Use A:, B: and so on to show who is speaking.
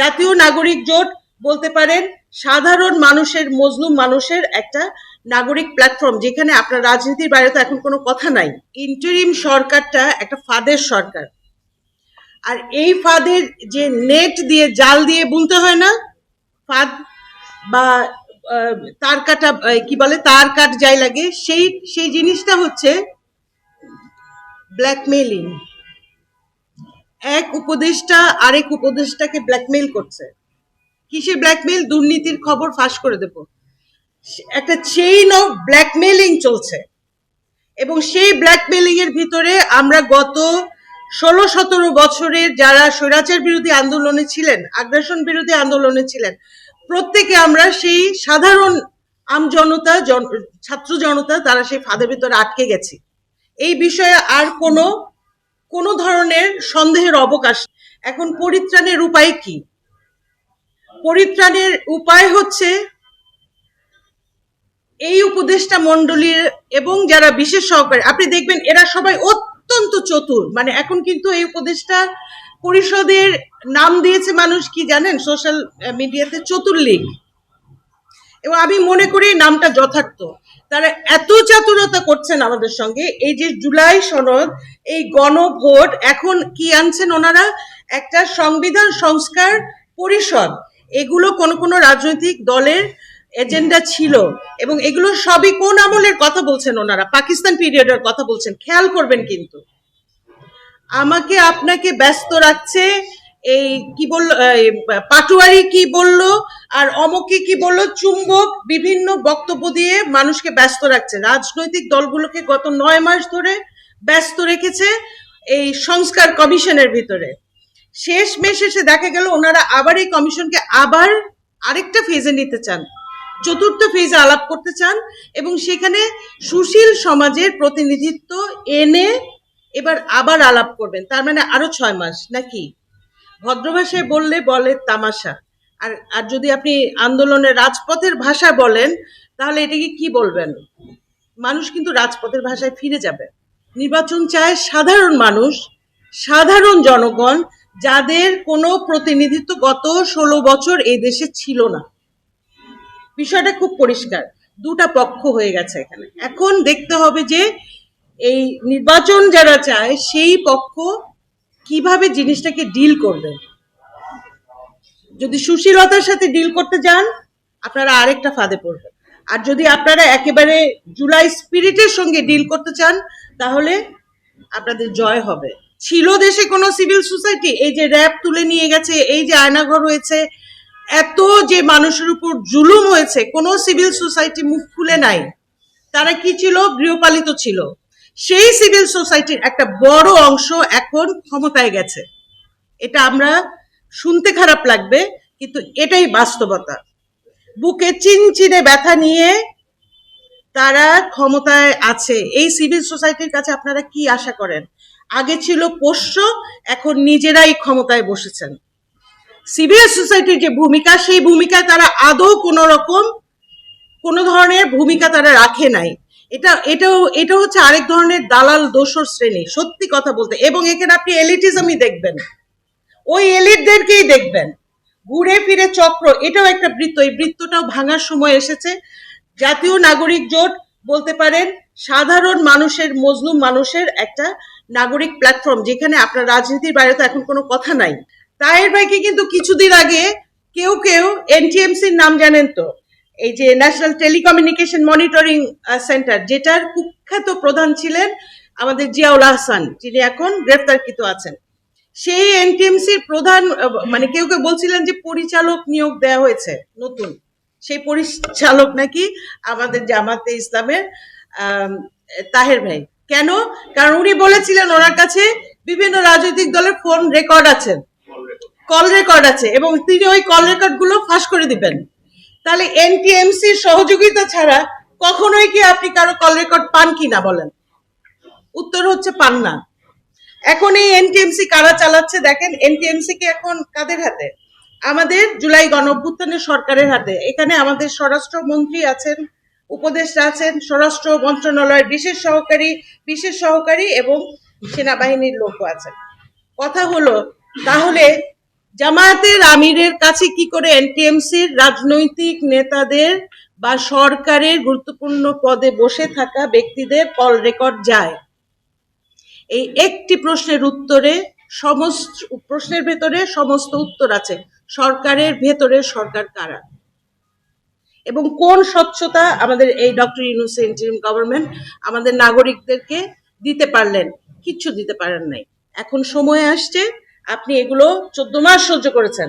A: জাতীয় নাগরিক জোট বলতে পারেন, সাধারণ মানুষের, মজলুম মানুষের একটা নাগরিক প্ল্যাটফর্ম যেখানে আপনার রাজনীতির বাইরে তো এখন কোনো কথা নাই। ইন্টারিম সরকারটা একটা ফাঁদের সরকার। আর এই ফাঁদের যে নেট দিয়ে জাল দিয়ে বুনতে হয় না, ফাঁদ বা তার কাটা কি বলে, তার কাট যাই লাগে, সেই সেই জিনিসটা হচ্ছে ব্ল্যাকমেইলিং এক উপদেষ্টা আরেক উপদেষ্টাকে ব্ল্যাকমেইল করছে। কিসে ব্ল্যাকমেইল দুর্নীতির খবর ফাঁস করে দেব। একটা চেইন অফ ব্ল্যাকমেইলিং চলছে। এবং সেই ব্ল্যাকমেইলিং এর ভিতরে আমরা গত ষোলো সতেরো বছরের যারা স্বৈরাচার বিরোধী আন্দোলনে ছিলেন, আগ্রাসন বিরোধী আন্দোলনে ছিলেন, প্রত্যেকে আমরা সেই সাধারণ আমজনতা জন- ছাত্র জনতা, তারা সেই ফাঁদের ভিতরে আটকে গেছি। এই বিষয়ে আর কোনো কোনো ধরনের সন্দেহের অবকাশ? এখন পরিত্রাণের উপায় কি? পরিত্রাণের উপায় হচ্ছে এই উপদেষ্টা মণ্ডলীর এবং যারা বিশেষ সহকারী, আপনি দেখবেন এরা সবাই অত্যন্ত চতুর। মানে এখন কিন্তু এই উপদেষ্টা পরিষদের নাম দিয়েছে মানুষ কি জানেন? সোশ্যাল মিডিয়াতে চতুর্লীগ এবং আমি মনে করি নামটা যথার্থ। তারা এত চাতুরতা করছেন আমাদের সঙ্গে। এই যে জুলাই সনদ, এই গণভোট, এখন কি আনছেন ওনারা? একটা সংবিধান সংস্কার পরিষদ। এগুলো কোন কোন রাজনৈতিক দলের এজেন্ডা ছিল এবং এগুলো সবই কোন আমলের কথা বলছেন ওনারা? পাকিস্তান পিরিয়ডের কথা বলছেন। খেয়াল করবেন কিন্তু। আমাকে আপনাকে ব্যস্ত রাখছে এই কি বলল পাটুয়ারি কি বলল আর অমকে কি বলল, চুম্বক বিভিন্ন বক্তব্য দিয়ে মানুষকে ব্যস্ত রাখছে। রাজনৈতিক দলগুলোকে গত নয় মাস ধরে ব্যস্ত রেখেছে এই সংস্কার কমিশনের ভিতরে। শেষ মেশ এসে দেখা গেল ওনারা আবার এই কমিশনকে আবার আরেকটা ফেজে নিতে চান, চতুর্থ ফেজে আলাপ করতে চান এবং সেখানে সুশীল সমাজের প্রতিনিধিত্ব এনে এবার আবার আলাপ করবেন। তার মানে আরও ছয় মাস, নাকি? ভদ্র ভাষায় বললে বলে তামাশা। আর আর যদি আপনি আন্দোলনের রাজপথের ভাষা বলেন, তাহলে এটাকে কি বলবেন? মানুষ কিন্তু রাজপথের ভাষায় ফিরে যাবে। নির্বাচন চায় সাধারণ মানুষ, সাধারণ জনগণ, যাদের কোনো প্রতিনিধিত্ব গত ষোলো বছর এই দেশে ছিল না। বিষয়টা খুব পরিষ্কার। দুটা পক্ষ হয়ে গেছে এখানে। এখন দেখতে হবে যে, এই নির্বাচন যারা চায়, সেই পক্ষ কীভাবে জিনিসটাকে ডিল করবেন? যদি সুশীলতার সাথে ডিল করতে যান, আপনারা আরেকটা ফাঁদে পড়বেন। আর যদি আপনারা একেবারে জুলাই স্পিরিটের সঙ্গে ডিল করতে চান, তাহলে আপনাদের জয় হবে। ছিল দেশে কোনো সিভিল সোসাইটি এই যে র্যাব তুলে নিয়ে গেছে, এই যে আয়নাঘর হয়েছে এত যে মানুষের উপর জুলুম হয়েছে, কোনো সিভিল সোসাইটি মুখ খুলে নাই। তারা কি ছিল? গৃহপালিত ছিল। সেই সিভিল সোসাইটির একটা বড় অংশ এখন ক্ষমতায় গেছে। এটা আমরা শুনতে খারাপ লাগবে, কিন্তু এটাই বাস্তবতা। বুকে চিনচিনে ব্যথা নিয়ে তারা ক্ষমতায় আছে। এই সিভিল সোসাইটির কাছে আপনারা কি আশা করেন? আগে ছিল পোষ্য, এখন নিজেরাই ক্ষমতায় বসেছেন। সিভিল সোসাইটির যে ভূমিকা, সেই ভূমিকায় তারা আদৌ কোনো রকম কোনো ধরনের ভূমিকা তারা রাখে নাই। এটা, এটাও এটা হচ্ছে আরেক ধরনের দালাল দোসর শ্রেণি, সত্যি কথা বলতে। এবং এখানে আপনি এলিটিজমই দেখবেন। ওই এলিটদেরকেই দেখবেন। ঘুরে ফিরে চক্র, এটাও একটা বৃত্ত। এই বৃত্তটাও ভাঙার সময় এসেছে। জাতীয় নাগরিক জোট, বলতে পারেন, সাধারণ মানুষের, মজলুম মানুষের একটা নাগরিক প্ল্যাটফর্ম যেখানে আপনার রাজনীতির বাইরে তো এখন কোনো কথা নাই। তাহের ভাইকে কিন্তু কিছুদিন আগে কেউ কেউ এনটিএমসির নাম জানেন তো? এই যে ন্যাশনাল টেলিকমিউনিকেশন মনিটরিং সেন্টার যেটার কুখ্যাত প্রধান ছিলেন আমাদের জিয়াউল আহসান যিনি এখন গ্রেফতারকৃত আছেন। সেই এনটিএমসির প্রধান মানে কেউ কেউ বলছিলেন যে পরিচালক নিয়োগ দেওয়া হয়েছে নতুন। সেই পরিচালক নাকি আমাদের জামাতে ইসলামের তাহের ভাই। কেন? কারণ উনি বলেছিলেন ওনার কাছে বিভিন্ন রাজনৈতিক দলের ফোন রেকর্ড আছে। কল রেকর্ড আছে এবং তিনি ওই কল রেকর্ডগুলো ফাঁস করে দিবেন। তাহলে এনটিএমসির সহযোগিতা ছাড়া কখনোই কি আপনি কারও কল রেকর্ড পান কি না বলেন? উত্তর হচ্ছে পান না। এখন এই এনটিএমসি কারা চালাচ্ছে দেখেন এনটিএমসি কে এখন কাদের হাতে? আমাদের জুলাই গণ অভ্যুত্থানের সরকারের হাতে। এখানে আমাদের স্বরাষ্ট্র মন্ত্রী আছেন, উপদেষ্টা আছেন, স্বরাষ্ট্র মন্ত্রণালয়ের বিশেষ সহকারী বিশেষ সহকারী এবং সেনাবাহিনীর লোকও আছেন। কথা হলো, তাহলে জামায়াতের আমিরের কাছে কি করে এনটিএমসির রাজনৈতিক নেতাদের বা সরকারের গুরুত্বপূর্ণ পদে বসে থাকা ব্যক্তিদের কল রেকর্ড যায়? এই একটি প্রশ্নের উত্তরে সমস্ত, প্রশ্নের ভেতরে সমস্ত উত্তর আছে। সরকারের ভেতরে সরকার কারা? এবং কোন স্বচ্ছতা আমাদের এই ডক্টর ইউনুস ইন্টারিম গভর্নমেন্ট আমাদের নাগরিকদেরকে দিতে পারলেন? কিচ্ছু দিতে পারেন নাই। এখন সময় আসছে আপনি এগুলো চোদ্দ মাস সহ্য করেছেন।